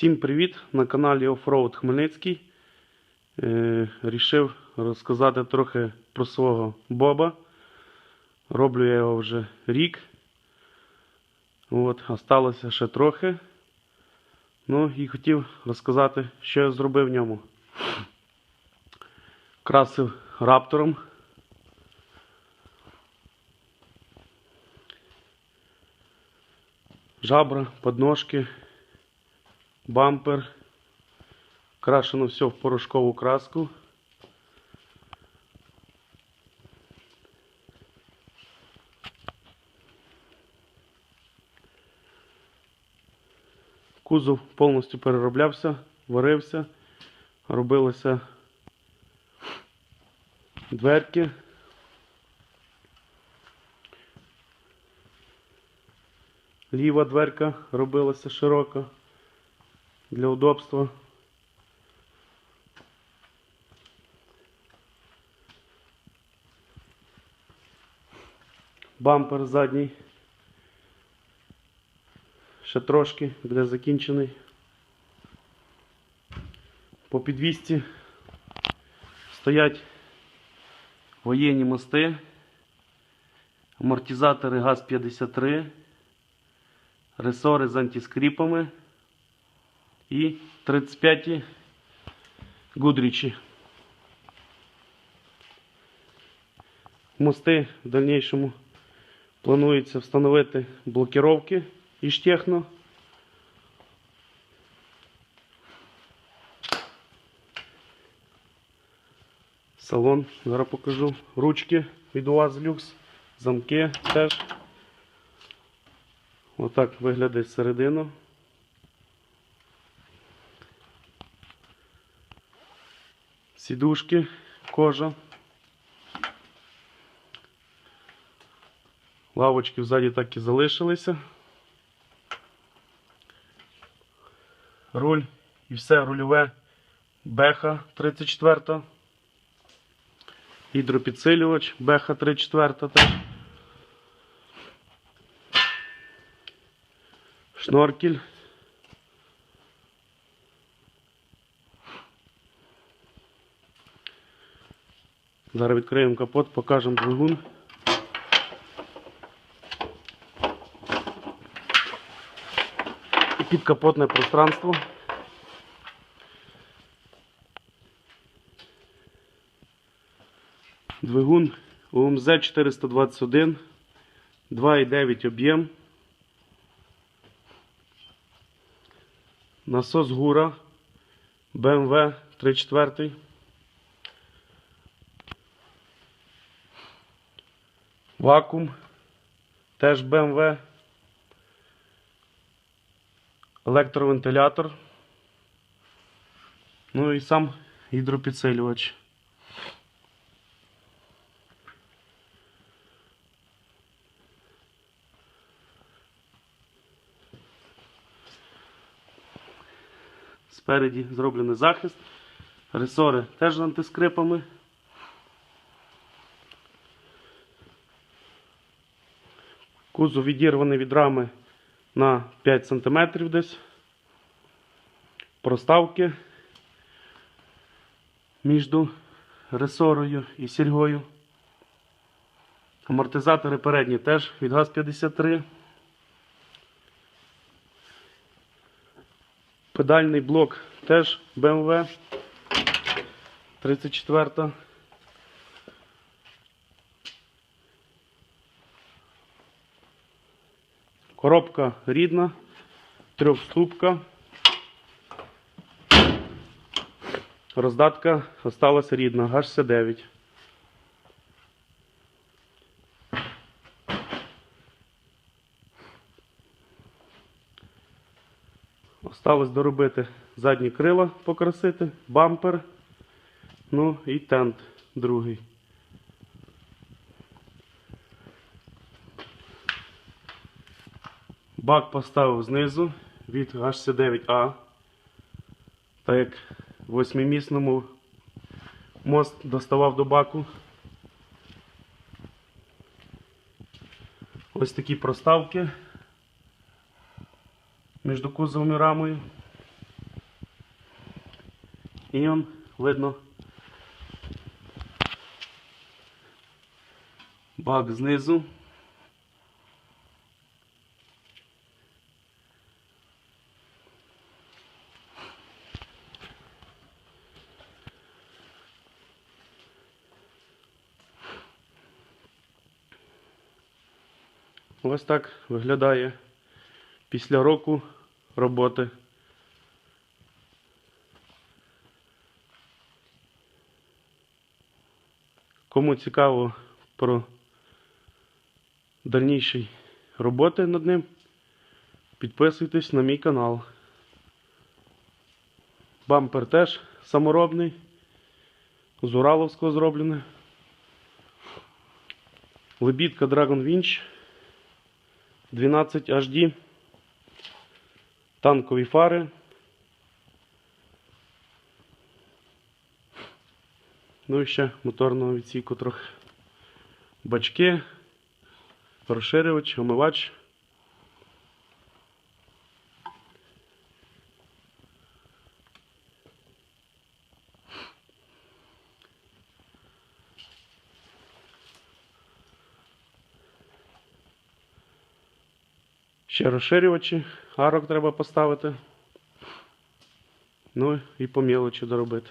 Всім привіт! На каналі Offroad Хмельницький. Е, рішив розказати трохи про свого Боба. Роблю я його вже рік. От, осталося ще трохи. Ну і хотів розказати, що я зробив в ньому. Красив раптором. Жабра, подножки, бампер. Крашено все в порошкову краску. Кузов повністю перероблявся, варився, робилися дверки. Ліва дверка робилася широка для удобства. Бампер задній. Ще трошки буде закінчений. По підвісці стоять воєнні мости, амортизатори ГАЗ-53, ресори з антискріпами і 35 гудрічі. Мости в дальнейшому планується встановити блокировки Іштехно. Салон, зараз покажу. Ручки від УАЗ Люкс, замки теж. Отак виглядає середина. Сідушки, кожа. Лавочки взаді так і залишилися. Руль і все рульове Беха 34. Гідропідсилювач Беха 34 теж. Шноркель. Зараз відкриємо капот, покажемо двигун. І підкапотне пространство. Двигун ОМЗ 421, 2,9 об'єм. Насос Гура BMW 34. Вакуум теж BMW. Електровентилятор. Ну і сам гідропідсилювач. Спереді зроблений захист. Ресори теж з антискрипами. Кузов відірваний від рами на 5 см десь. Проставки між ресорою і сільгою. Амортизатори передні теж від ГАЗ-53. Педальний блок теж BMW 34. Коробка рідна, трьохступка. Роздатка осталась рідна, H69. Осталось доробити задні крила покрасити, бампер, ну і тент другий. Бак поставив знизу від H9A. Так як восьмимісному мост доставав до баку. Ось такі проставки між кузовом і рамою. І он видно. Бак знизу. Ось так виглядає після року роботи. Кому цікаво про дальніші роботи над ним, підписуйтесь на мій канал. Бампер теж саморобний, з Ураловського зроблений. Лебідка Dragon Winch 12 HD. Танкові фари. Ну і ще моторного відсіку трохи. Бачки, розширювач, омивач. Ще розширювачі, арок треба поставити. Ну і по мілочі доробити.